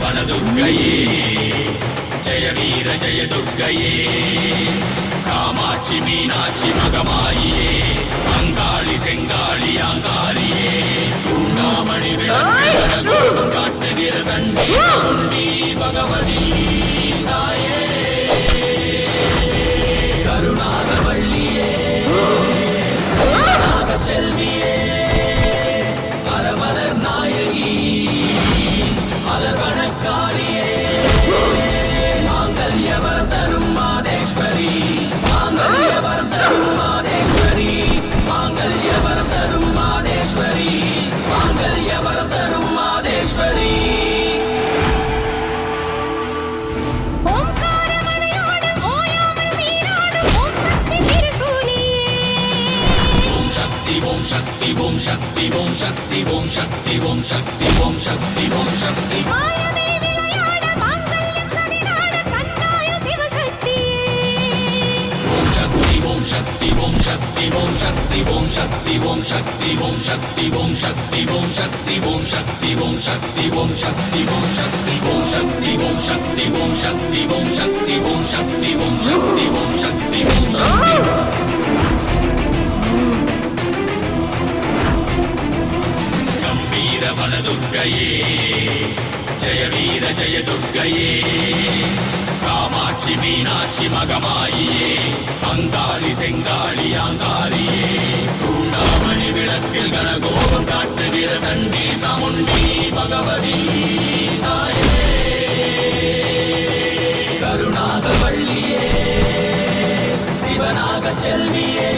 வனதுர்க்கையே ஜெய வீர ஜெய துர்க்கையே காமாட்சி மீனாட்சி மகமாயியே அங்காளி செங்காளி அங்காரியே தூண்டாமணி விளக்கு காட்டுகிற சண்டி மாங்கல்யவர் தரும் மாதேஸ்வரி ஓம் சக்தி ஓம் சக்தி ஓம் சக்தி ஓம் சக்தி ஓம் சக்தி ஓம் சக்தி ஓம் சக்தி ஓம் சக்தி ஓம் சக்தி ஓம் சக்தி ஓம் சக்தி ஓம் சக்தி ஓம் சக்தி ஓம் சக்தி ஓம் சக்தி ஓம் சக்தி ஓம் சக்தி ஓம் சக்தி ஓம் சக்தி ஓம் சக்தி ஓம் சக்தி ஓம் சக்தி ஓம் சக்தி ஓம் சக்தி ஓம் சக்தி கம்பீர ஜெய வீர ஜெய காமாட்சி மீனாட்சி மகமாயியே அங்காளி செங்காளியாங்காரியே தூண்டாமணி விளக்கில் கனகோபம் காட்டுகிற சண்டி சமுண்டி பகவதி தாயே கருணாக வள்ளியே சிவனாக செல்வியே.